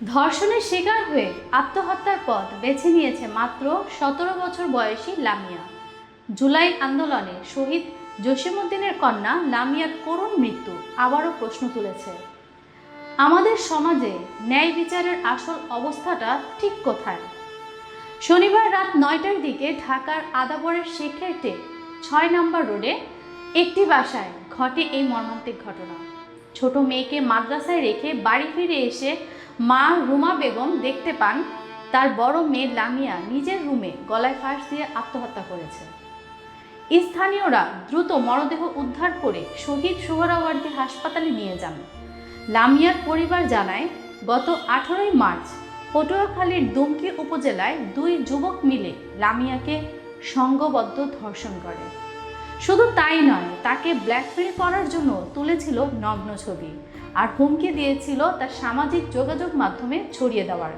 ধর্ষণের শিকার হয়ে আত্মহত্যার পথ বেছে নিয়েছে মাত্র সতেরো বছর বয়সী লামিয়া। জুলাই আন্দোলনে শহীদ জসিমুদ্দিনের কন্যা লামিয়ার করুণ মৃত্যু আবারও প্রশ্ন তুলেছে। আমাদের সমাজে ন্যায় বিচারের আসল অবস্থাটা ঠিক কোথায়? শনিবার রাত নয়টার দিকে ঢাকার আদাবরের শিক্ষার্থী ছয় নম্বর রোডে একটি বাসায় ঘটে এই মর্মান্তিক ঘটনা। ছোট মেয়েকে মাদ্রাসায় রেখে বাড়ি ফিরে এসে মা রুমা বেগম দেখতে পান, তার বড় মেয়ে লামিয়া নিজের রুমে গলায় ফাঁস দিয়ে আত্মহত্যা করেছে। স্থানীয়রা দ্রুত মরদেহ উদ্ধার করে শহীদ সোহরাওয়ার্দী হাসপাতালে নিয়ে যান। লামিয়ার পরিবার জানায়, গত আঠারোই মার্চ পটুয়াখালীর দুমকি উপজেলায় দুই যুবক মিলে লামিয়াকে সংঘবদ্ধ ধর্ষণ করে। শুধু তাই নয়, তাকে ব্ল্যাকমেল করার জন্য তুলেছিল নগ্ন ছবি। আর হুমকি দিয়েছিল তার সামাজিক যোগাযোগ মাধ্যমে ছড়িয়ে দেওয়ার।